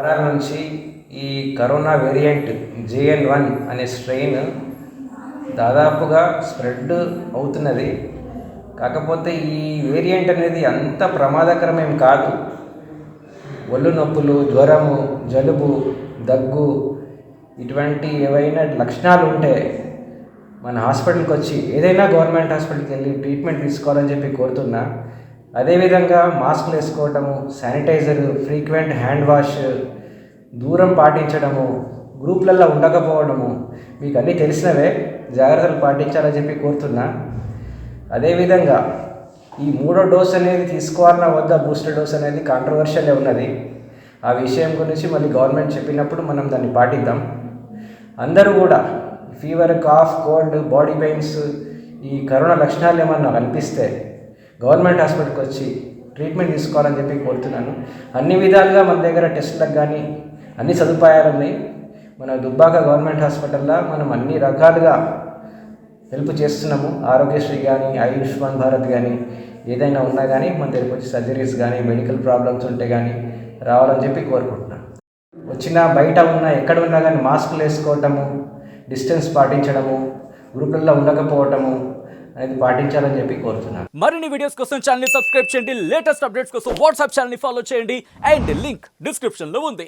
వారాల నుంచి ఈ కరోనా వేరియంట్ జేఎన్ వన్ అనే స్ట్రెయిన్ దాదాపుగా స్ప్రెడ్ అవుతున్నది. కాకపోతే ఈ వేరియంట్ అనేది అంత ప్రమాదకరమేం కాదు. ఒళ్ళు నొప్పులు జ్వరము జలుబు దగ్గు ఇటువంటి ఏవైనా లక్షణాలు ఉంటే మన హాస్పిటల్కి వచ్చి ఏదైనా గవర్నమెంట్ హాస్పిటల్కి వెళ్ళి ట్రీట్మెంట్ తీసుకోవాలని చెప్పి కోరుతున్నా. అదేవిధంగా మాస్క్లు వేసుకోవటము శానిటైజర్ ఫ్రీక్వెంట్ హ్యాండ్ వాష్ దూరం పాటించడము గ్రూప్లలో ఉండకపోవడము మీకు అన్నీ తెలిసినవే. జాగ్రత్తలు పాటించాలని చెప్పి కోరుతున్నా. అదేవిధంగా ఈ మూడో డోస్ అనేది తీసుకోవాలన్నా వద్ద బూస్టర్ డోస్ అనేది కాంట్రవర్షియలే ఉన్నది. ఆ విషయం గురించి మళ్ళీ గవర్నమెంట్ చెప్పినప్పుడు మనం దాన్ని పాటిద్దాం. అందరూ కూడా fever cough cold body pains ఈ కరోనా లక్షణాలు ఏమన్నా కనిపిస్తే గవర్నమెంట్ హాస్పిటల్కి వచ్చి ట్రీట్మెంట్ తీసుకోవాలని చెప్పి కోరుతున్నాను. అన్ని విధాలుగా మన దగ్గర టెస్టులకు కానీ అన్ని సదుపాయాలు ఉన్నాయి. మన దుబ్బాక గవర్నమెంట్ హాస్పిటల్లో మనం అన్ని రకాలుగా హెల్ప్ చేస్తున్నాము. ఆరోగ్యశ్రీ కానీ ఆయుష్మాన్ భారత్ కానీ ఏదైనా ఉన్నా కానీ మన దగ్గరికి వచ్చి సర్జరీస్ కానీ మెడికల్ ప్రాబ్లమ్స్ ఉంటే కానీ రావాలని చెప్పి కోరుకుంటున్నాను. వచ్చిన బయట ఉన్న ఎక్కడ ఉన్నా కానీ మాస్కులు వేసుకోవటము డిస్టెన్స్ పాటించడము గ్రూపులలో ఉండకపోవటము అనేది పాటించాలని చెప్పి కోరుతున్నాను. మరిన్ని వీడియోస్ కోసం ఛానల్ సబ్స్క్రైబ్ చేయండి. లేటెస్ట్ అప్డేట్స్ కోసం వాట్సాప్ ఛానల్ ఫాలో చేయండి. అండ్ లింక్ డిస్క్రిప్షన్లో ఉంది.